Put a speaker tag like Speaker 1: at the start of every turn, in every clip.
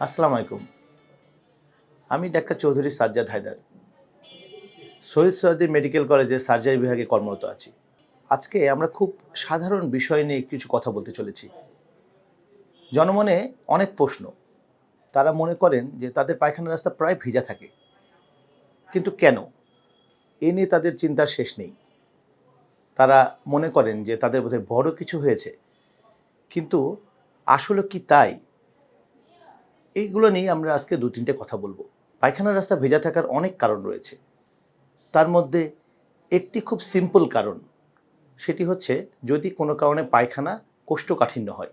Speaker 1: আসসালামু আলাইকুম। আমি ডাক্তার চৌধুরী সাজ্জাদ হায়দার। শহীদ সৈয়দী মেডিকেল কলেজে সার্জারি বিভাগে কর্মরত আছি। আজকে আমরা খুব সাধারণ বিষয় নিয়ে কিছু কথা বলতে চলেছি। জনমনে অনেক প্রশ্ন। তারা মনে করেন যে তাদের পায়খানা রাস্তা প্রায় ভিজা থাকে। কিন্তু কেন? এ নিয়ে তাদের চিন্তার শেষ নেই। তারা মনে করেন যে তাদের বোধহয় বড় কিছু হয়েছে। কিন্তু আসলে কি তাই? এইগুলো নিয়ে আমরা আজকে দু তিনটে কথা বলব। পায়খানার রাস্তা ভেজা থাকার অনেক কারণ রয়েছে। তার মধ্যে একটি খুব সিম্পল কারণ, সেটি হচ্ছে যদি কোনো কারণে পায়খানা কোষ্ঠকাঠিন্য হয়।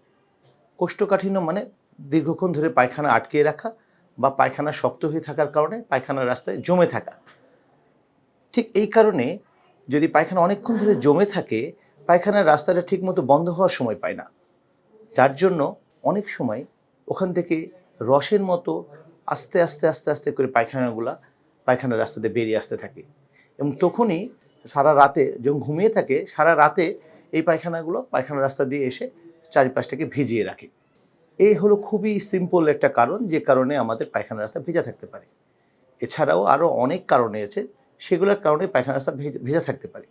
Speaker 1: কোষ্ঠকাঠিন্য মানে দীর্ঘক্ষণ ধরে পায়খানা আটকে রাখা বা পায়খানা শক্ত হয়ে থাকার কারণে পায়খানার রাস্তায় জমে থাকা। ঠিক এই কারণে যদি পায়খানা অনেকক্ষণ ধরে জমে থাকে, পায়খানার রাস্তাটা ঠিকমতো বন্ধ হওয়ার সময় পায় না। যার জন্য অনেক সময় ওখান থেকে রসের মতো আস্তে আস্তে আস্তে আস্তে করে পায়খানাগুলা পায়খানার রাস্তাতে বেরিয়ে আসতে থাকে। এবং তখনই সারা রাতে যখন ঘুমিয়ে থাকে, সারা রাতে এই পায়খানাগুলো পায়খানার রাস্তা দিয়ে এসে চারিপাশটাকে ভিজিয়ে রাখে। এই হলো খুবই সিম্পল একটা কারণ, যে কারণে আমাদের পায়খানা রাস্তা ভেজা থাকতে পারে। এছাড়াও আরও অনেক কারণে আছে, সেগুলোর কারণে পায়খানা রাস্তা ভেজা থাকতে পারে।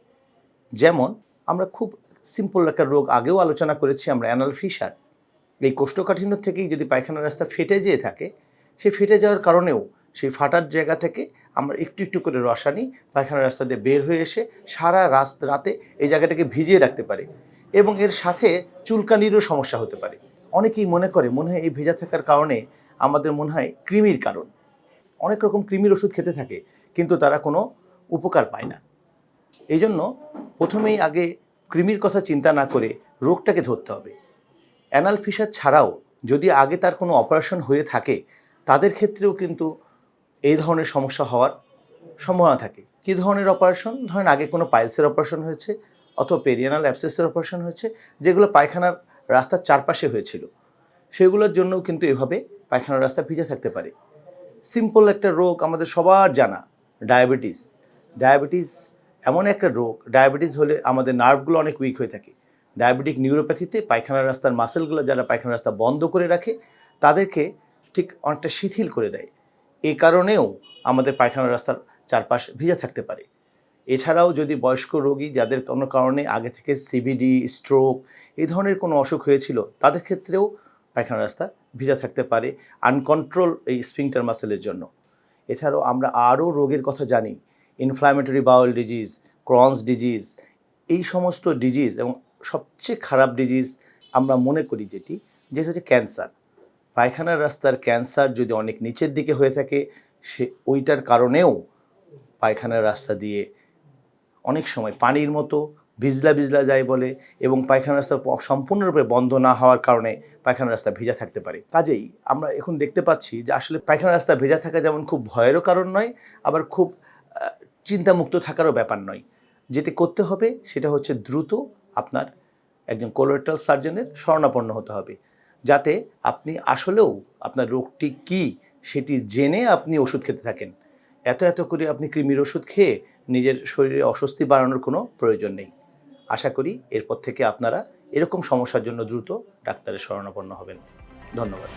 Speaker 1: যেমন আমরা খুব সিম্পল একটা রোগ আগেও আলোচনা করেছি, আমরা অ্যানাল ফিশার এই কোষ্ঠকাঠিন্য থেকেই যদি পায়খানা রাস্তা ফেটে যেয়ে থাকে সেই ফেটে যাওয়ার কারণেও সেই ফাটার জায়গা থেকে আমরা একটু একটু করে রসানি পায়খানা রাস্তা দিয়ে বের হয়ে এসে সারা রাত রাতে এই জায়গাটাকে ভিজিয়ে রাখতে পারে এবং এর সাথে চুলকানিরও সমস্যা হতে পারে। অনেকেই মনে করে, মনে হয় এই ভেজা থাকার কারণে আমাদের মনে হয় কৃমির কারণ। অনেক রকম কৃমির ওষুধ খেতে থাকে, কিন্তু তারা কোনো উপকার পায় না। এই জন্য প্রথমেই আগে কৃমির কথা চিন্তা না করে রোগটাকে ধরতে হবে। অ্যানাল ফিসার ছাড়াও যদি আগে তার কোনো অপারেশন হয়ে থাকে, তাদের ক্ষেত্রেও কিন্তু এই ধরনের সমস্যা হওয়ার সম্ভাবনা থাকে। কী ধরনের অপারেশন? ধরেন আগে কোনো পাইলসের অপারেশন হয়েছে অথবা পেরিয়ানাল অ্যাবসেসের অপারেশন হয়েছে, যেগুলো পায়খানার রাস্তার চারপাশে হয়েছিল। সেগুলোর জন্যও কিন্তু এভাবে পায়খানার রাস্তা ভিজে থাকতে পারে। সিম্পল একটা রোগ আমাদের সবার জানা, ডায়াবেটিস। ডায়াবেটিস এমন একটা রোগ, ডায়াবেটিস হলে আমাদের নার্ভগুলো অনেক উইক হয়ে থাকে। ডায়াবেটিক নিউরোপ্যাথিতে পায়খানার রাস্তার মাসেলগুলো যারা পায়খানার রাস্তা বন্ধ করে রাখে, তাদেরকে ঠিক অনেকটা শিথিল করে দেয়। এই কারণেও আমাদের পায়খানার রাস্তার চারপাশ ভিজে থাকতে পারে। এছাড়াও যদি বয়স্ক রোগী যাদের কোনো কারণে আগে থেকে সিবিডি স্ট্রোক এই ধরনের কোনো অসুখ হয়েছিল, তাদের ক্ষেত্রেও পায়খানা রাস্তা ভিজা থাকতে পারে আনকন্ট্রোল এই স্প্রিংটার মাসেলের জন্য। এছাড়াও আমরা আরও রোগের কথা জানি inflammatory bowel disease Crohn's disease এই সমস্ত ডিজিজ এবং সবচেয়ে খারাপ ডিজিজ আমরা মনে করি যেটি, যেটা হচ্ছে ক্যান্সার পায়খানার রাস্তার ক্যান্সার যদি অনেক নিচের দিকে হয়ে থাকে, সে, ওইটার কারণেও পায়খানার রাস্তা দিয়ে অনেক সময় পানির মতো ভিজলা ভিজলা যায় বলে এবং পায়খানা রাস্তা সম্পূর্ণরূপে বন্ধ না হওয়ার কারণে পায়খানা রাস্তা ভেজা থাকতে পারে। কাজেই আমরা এখন দেখতে পাচ্ছি যে আসলে পায়খানা রাস্তা ভেজা থাকা যেমন খুব ভয়েরও কারণ নয়, আবার খুব চিন্তামুক্ত থাকারও ব্যাপার নয়। যেটি করতে হবে সেটা হচ্ছে দ্রুত আপনার একজন কোলোরেটাল সার্জনের শরণাপন্ন হতে হবে। যাতে আপনি আসলেও আপনার রোগটি কী সেটি জেনে আপনি ওষুধ খেতে থাকেন। এত এত করে আপনি কৃমির ওষুধ খেয়ে নিজের শরীরে অস্বস্তি বাড়ানোর কোনো প্রয়োজন নেই। আশা করি এরপর থেকে আপনারা এরকম সমস্যার জন্য দ্রুত ডাক্তারের শরণাপন্ন হবেন। ধন্যবাদ।